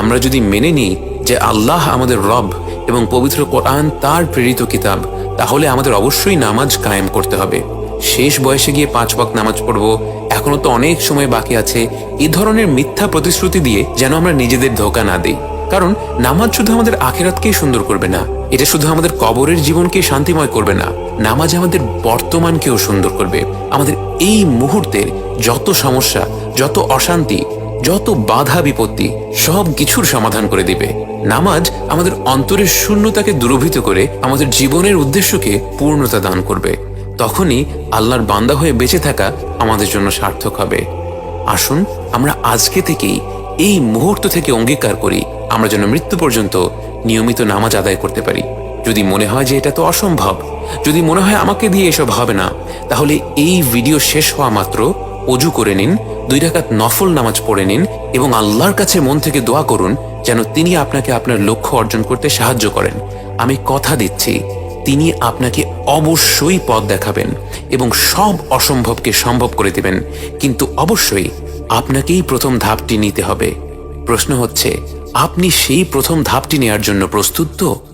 আমরা যদি মেনে নিই যে আল্লাহ আমাদের রব এবং পবিত্র কোরআন তার প্রেরিত কিতাব, তাহলে আমাদের অবশ্যই নামাজ কায়েম করতে হবে। শেষ বয়সে গিয়ে পাঁচ ওয়াক্ত নামাজ পড়ব। এখনও তো অনেক সময় বাকি আছে। এই ধরনের মিথ্যা প্রতিশ্রুতি দিয়ে যেন আমরা নিজেদের ধোকা না দিই। কারণ নামাজ শুধু আমাদের আখেরাতকেই সুন্দর করবে না, এটা শুধু আমাদের কবরের জীবনকে শান্তিময় করবে না, নামাজ আমাদের বর্তমানকেও সুন্দর করবে। আমাদের এই মুহূর্তের যত সমস্যা, যত অশান্তি যত বাধা বিপত্তি সব কিছুর সমাধান করে দিবে। নামাজ আমাদের অন্তরের শূন্যতাকে দূরভূত করে আমাদের জীবনের উদ্দেশ্যকে পূর্ণতা দান করবে। তখনই আল্লাহর বান্দা হয়ে বেঁচে থাকা আমাদের জন্য সার্থক হবে। আসুন আমরা আজকে থেকেই এই মুহূর্ত থেকে অঙ্গীকার করি, আমরা যেন মৃত্যু পর্যন্ত নিয়মিত নামাজ আদায় করতে পারি। যদি মনে হয় যে এটা তো অসম্ভব, যদি মনে হয় আমাকে দিয়ে এসব হবে না, তাহলে এই ভিডিও শেষ হওয়া মাত্র অজু করে নিন দুই রাকাত নফল নামাজ পড়ে নিন এবং আল্লাহর কাছে মন থেকে দোয়া করুন যেন তিনি আপনাকে আপনার লক্ষ্য অর্জন করতে সাহায্য করেন। আমি কথা দিচ্ছি, তিনি আপনাকে অবশ্যই পথ দেখাবেন এবং সব অসম্ভবকে সম্ভব করে দেবেন। কিন্তু অবশ্যই আপনাকেই প্রথম ধাপটি নিতে হবে। প্রশ্ন হচ্ছে, আপনি সেই প্রথম ধাপটি নেয়ার জন্য প্রস্তুত তো?